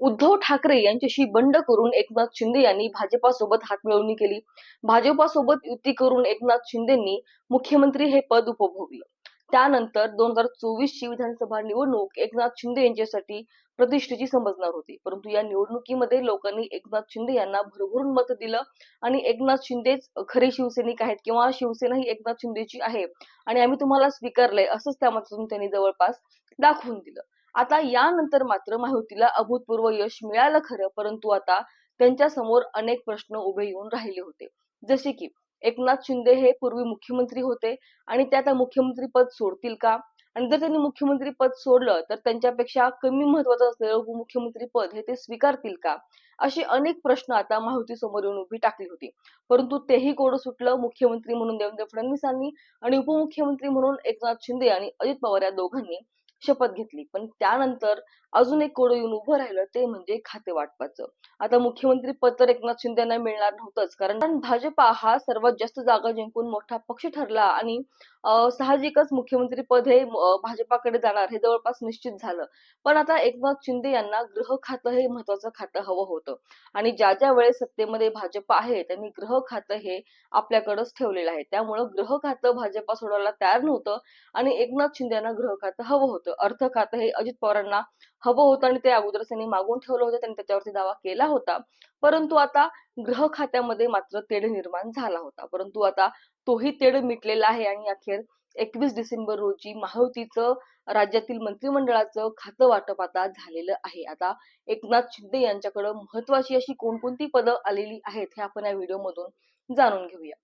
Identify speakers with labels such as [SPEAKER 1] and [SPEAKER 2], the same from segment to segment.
[SPEAKER 1] उद्धव ठाकरे यांच्याशी बंड करून एकनाथ शिंदे यांनी भाजपासोबत हातमिळवणी केली. भाजपासोबत युती करून एकनाथ शिंदेंनी मुख्यमंत्री हे पद उपभोगलं. त्यानंतर दोन हजार चोवीस ची विधानसभा निवडणूक एकनाथ शिंदे यांच्यासाठी प्रतिष्ठेची समजणार होती. परंतु या निवडणुकीमध्ये लोकांनी एकनाथ शिंदे यांना भरभरून मत दिलं आणि एकनाथ शिंदेच खरे शिवसैनिक आहेत किंवा शिवसेना ही एकनाथ शिंदेची आहे आणि आम्ही तुम्हाला स्वीकारलंय असंच त्या मतातून त्यांनी जवळपास दाखवून दिलं. आता यानंतर मात्र महायुतीला अभूतपूर्व यश मिळालं खरं परंतु आता त्यांच्यासमोर अनेक प्रश्न उभे येऊन राहिले होते. जसे की एकनाथ शिंदे हे पूर्वी मुख्यमंत्री होते आणि ते आता मुख्यमंत्री पद सोडतील का? आणि जर त्यांनी मुख्यमंत्री पद सोडलं तर त्यांच्यापेक्षा कमी महत्वाचं असलेलं उपमुख्यमंत्री पद हे ते स्वीकारतील का? असे अनेक प्रश्न आता माहिती समोर येऊन उभी टाकली होती. परंतु तेही कोडं सुटलं मुख्यमंत्री म्हणून देवेंद्र फडणवीसांनी आणि उपमुख्यमंत्री म्हणून एकनाथ शिंदे आणि अजित पवार या दोघांनी. शपथ घेतली. पण त्यानंतर अजून एक कोड येऊन उभं राहिलं ते म्हणजे खाते वाटपाचं. आता मुख्यमंत्री पद तर एकनाथ शिंदे यांना मिळणार नव्हतंच कारण भाजपा हा सर्वात जास्त जागा जिंकून मोठा पक्ष ठरला आणि साहजिकच मुख्यमंत्री पद हे भाजपाकडे जाणार हे जवळपास निश्चित झालं. पण आता एकनाथ शिंदे यांना गृह खातं हे महत्वाचं खातं हवं होतं. आणि ज्या ज्या वेळेस सत्तेमध्ये भाजप आहे त्यांनी गृह खातं हे आपल्याकडेच ठेवलेलं आहे. त्यामुळं गृह खातं भाजपा सोडवायला तयार नव्हतं आणि एकनाथ शिंदे यांना गृह खातं हवं होतं. अर्थ खातं हे अजित पवारांना हवं होतं आणि ते अगोदरच त्यांनी मागून ठेवलं होतं. त्यांनी त्याच्यावरती दावा केला होता. परंतु आता गृह खात्यामध्ये मात्र तेढ निर्माण झाला होता. परंतु आता तोही तेढ मिटलेला आहे आणि अखेर एकवीस डिसेंबर रोजी महायुतीचं राज्यातील मंत्रिमंडळाचं खातं वाटप आता झालेलं आहे. आता एकनाथ शिंदे यांच्याकडे महत्वाची अशी कोणकोणती पदं आलेली आहेत हे आपण या व्हिडिओमधून जाणून घेऊया.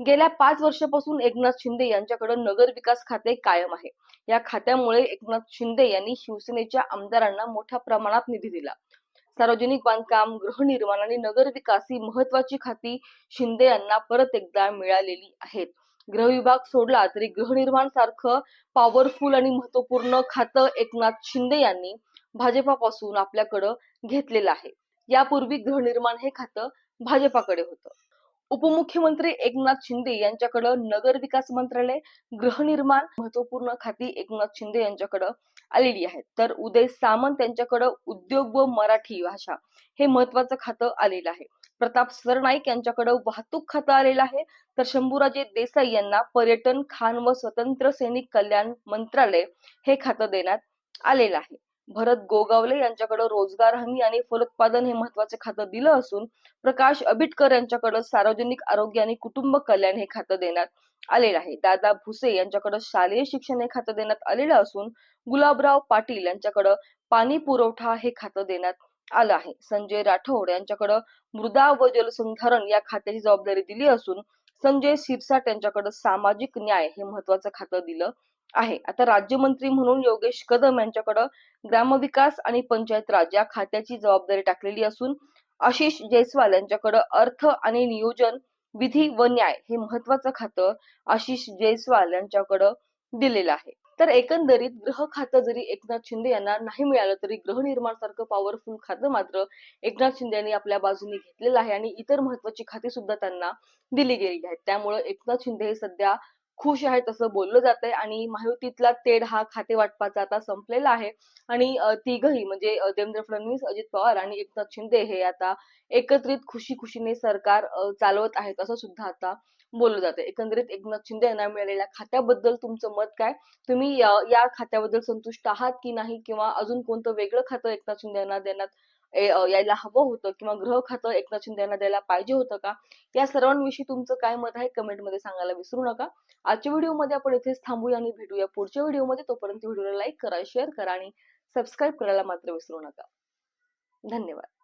[SPEAKER 1] गेल्या पाच वर्षापासून एकनाथ शिंदे यांच्याकडे नगर विकास खाते कायम आहे. या खात्यामुळे एकनाथ शिंदे यांनी शिवसेनेच्या आमदारांना मोठ्या प्रमाणात निधी दिला. सार्वजनिक बांधकाम गृहनिर्माण आणि नगर विकास ही महत्वाची खाती शिंदे यांना परत एकदा मिळालेली आहेत. गृह विभाग सोडला तरी गृहनिर्माण सारखं पॉवरफुल आणि महत्त्वपूर्ण खातं एकनाथ शिंदे यांनी भाजपापासून आपल्याकडं घेतलेलं आहे. यापूर्वी गृहनिर्माण हे खातं भाजपाकडे होतं. उपमुख्यमंत्री एकनाथ शिंदे यांच्याकडं नगर विकास मंत्रालय गृहनिर्माण महत्त्वपूर्ण खाती एकनाथ शिंदे यांच्याकडं आलेली आहेत. तर उदय सामंत यांच्याकडं उद्योग व मराठी भाषा हे महत्वाचं खातं आलेलं आहे. प्रताप सरनाईक यांच्याकडं वाहतूक खातं आलेलं आहे. तर शंभूराजे देसाई यांना पर्यटन खान व स्वतंत्र सैनिक कल्याण मंत्रालय हे खातं देण्यात आलेलं आहे. भरत गोगावले यांच्याकडे रोजगार हमी आणि फलोत्पादन हे महत्त्वाचे खातं दिलं असून प्रकाश अबिटकर यांच्याकडे सार्वजनिक आरोग्य आणि कुटुंब कल्याण हे खातं देण्यात आलेलं आहे. दादा भुसे यांच्याकडे शालेय शिक्षण हे खातं देण्यात आलेलं असून गुलाबराव पाटील यांच्याकडे पाणी पुरवठा हे खातं देण्यात आलं आहे. संजय राठोड यांच्याकडे मृदा व जलसंधारण या खात्याची जबाबदारी दिली असून संजय शिरसाट यांच्याकडे सामाजिक न्याय हे महत्वाचं खातं दिलं आहे. आता राज्यमंत्री म्हणून योगेश कदम यांच्याकडं ग्रामविकास आणि पंचायत राज या खात्याची जबाबदारी टाकलेली असून आशिष जयस्वाल यांच्याकडं अर्थ आणि नियोजन विधी व न्याय हे महत्वाचं खातं आशिष जयस्वाल यांच्याकडं दिलेलं आहे. तर एकंदरीत गृह खातं जरी एकनाथ शिंदे यांना नाही मिळालं तरी गृहनिर्माण सारखं पॉवरफुल खातं मात्र एकनाथ शिंदे यांनी आपल्या बाजूने घेतलेलं आहे आणि इतर महत्वाची खाती सुद्धा त्यांना दिली गेलेली आहेत. त्यामुळे एकनाथ शिंदे हे सध्या खुश आहेत असं बोललं जात आहे आणि महायुतीतला तेढ हा खाते वाटपाचा आता संपलेला आहे. आणि तिघही म्हणजे देवेंद्र फडणवीस अजित पवार आणि एकनाथ शिंदे हे आता एकत्रित खुशी खुशीने सरकार चालवत आहेत असं सुद्धा आता बोललं जाते एकंदरीत एकनाथ शिंदे यांना मिळालेल्या खात्याबद्दल तुमचं मत काय? तुम्ही या खात्याबद्दल संतुष्ट आहात की नाही? किंवा अजून कोणतं वेगळं खातं एकनाथ शिंदे यांना देण्यात यायला हवं होतं किंवा ग्रह खातं एकनाथ शिंदे यांना द्यायला पाहिजे होतं का? या सर्वांविषयी तुमचं काय मत आहे? कमेंटमध्ये सांगायला विसरू नका. आजच्या व्हिडिओमध्ये आपण इथेच थांबूया आणि भेटूया पुढच्या व्हिडिओमध्ये. तोपर्यंत व्हिडिओला लाईक करा शेअर करा आणि सबस्क्राईब करायला मात्र विसरू नका. धन्यवाद.